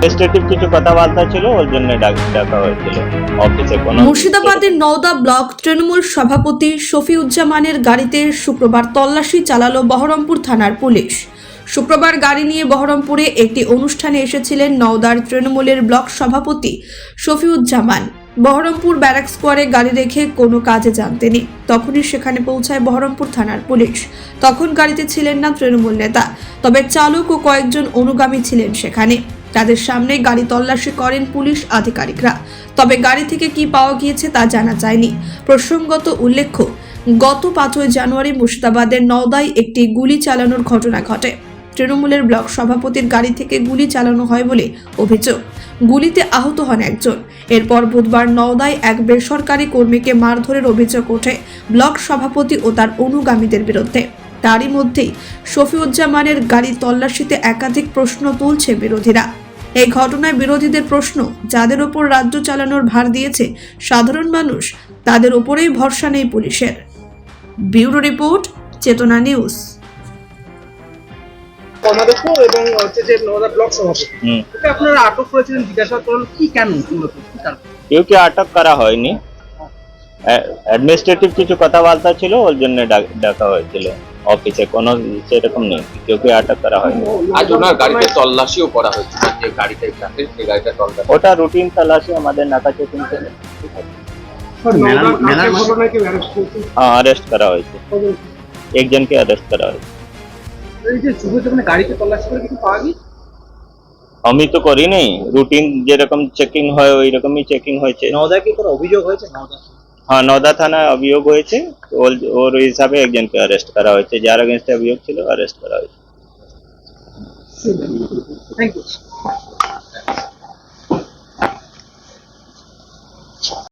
কিছু কথাবার্তা ছিল ওর জন্য ডাক- ডাকা হয়েছিল। অফিসে কোনো মুর্শিদাবাদের নওদা ব্লক তৃণমূল সভাপতি শফিউজ্জামানের গাড়িতে শুক্রবার তল্লাশি চালালো বহরমপুর থানার পুলিশ। শুক্রবার গাড়ি নিয়ে বহরমপুরে একটি অনুষ্ঠানে এসেছিলেন নওদার তৃণমূলের ব্লক সভাপতি শফিউজ্জামান। বহরমপুর ব্যারাক স্কোয়ারে গাড়ি রেখে কোনো কাজে যান তিনি। তখনই সেখানে পৌঁছায় বহরমপুর থানার পুলিশ। তখন গাড়িতে ছিলেন না তৃণমূল নেতা তবে চালক ও কয়েকজন অনুগামী ছিলেন সেখানে। তাদের সামনে গাড়ি তল্লাশি করেন পুলিশ আধিকারিকরা। তবে গাড়ি থেকে কি পাওয়া গিয়েছে তা জানা যায়নি। প্রসঙ্গত উল্লেখ্য, গত পাঁচই জানুয়ারি মুর্শিদাবাদের নওদায় একটি গুলি চালানোর ঘটনা ঘটে। তৃণমূলের ব্লক সভাপতির গাড়ি থেকে গুলি চালানো হয় বলে অভিযোগ। গুলিতে আহত হন একজন। এরপর বুধবার নওদায় এক বেসরকারি কর্মীকে মারধরের অভিযোগ ওঠে ব্লক সভাপতি ও তার অনুগামীদের বিরুদ্ধে। তারই মধ্যেই শফিউজ্জামানের গাড়ি তল্লাশিতে একাধিক প্রশ্ন তুলছে বিরোধীরা। এই ঘটনায় বিরোধীদের প্রশ্ন যাদের ওপর রাজ্য চালানোর ভার দিয়েছে সাধারণ মানুষ তাদের ওপরেই ভরসা নেই পুলিশের। Bureau report Chetna news. কর্মাধ্যক্ষ এবং হচ্ছে যে নওদা ব্লক সভাপতি। আপনারা আটক করেছিলেন জিজ্ঞাসা করলেন কি কেন? মূলত কেউ কি আটক করা হয়নি? অ্যাডমিনিস্ট্রেটিভ কিছু কথাবার্তা ছিল ওর জন্য ডাকা হয়েছিল অফিসে কোনো সেরকম নেই কেউ কি আটক করা হয়নি। আজ ওনার গাড়িতে তল্লাশিও করা হয়েছিল যে গাড়িটা থাকে সেই গাড়িটা তল্লাশি। ওটা রুটিন তালাশি আমাদের নাকা চেকিং? হ্যাঁ অ্যারেস্ট করা হয়েছে। একজনকে অ্যারেস্ট করা হয়েছে। এই যে যখন গাড়িতে তল্লাশি করে কিছু পাওয়া গিয়েছে? আমি তো করিনি। রুটিন যেরকম চেকিং হয় ওই রকমই চেকিং হয়েছে। নওদায় কি কোনো অভিযোগ হয়েছে? নওদা হ্যাঁ নদা থানায় অভিযোগ হয়েছে। ওর ওর হিসাবে একজনকে অ্যারেস্ট করা হয়েছে। যার এগেনস্টে অভিযোগ ছিল অ্যারেস্ট করা হয়েছে। Thank you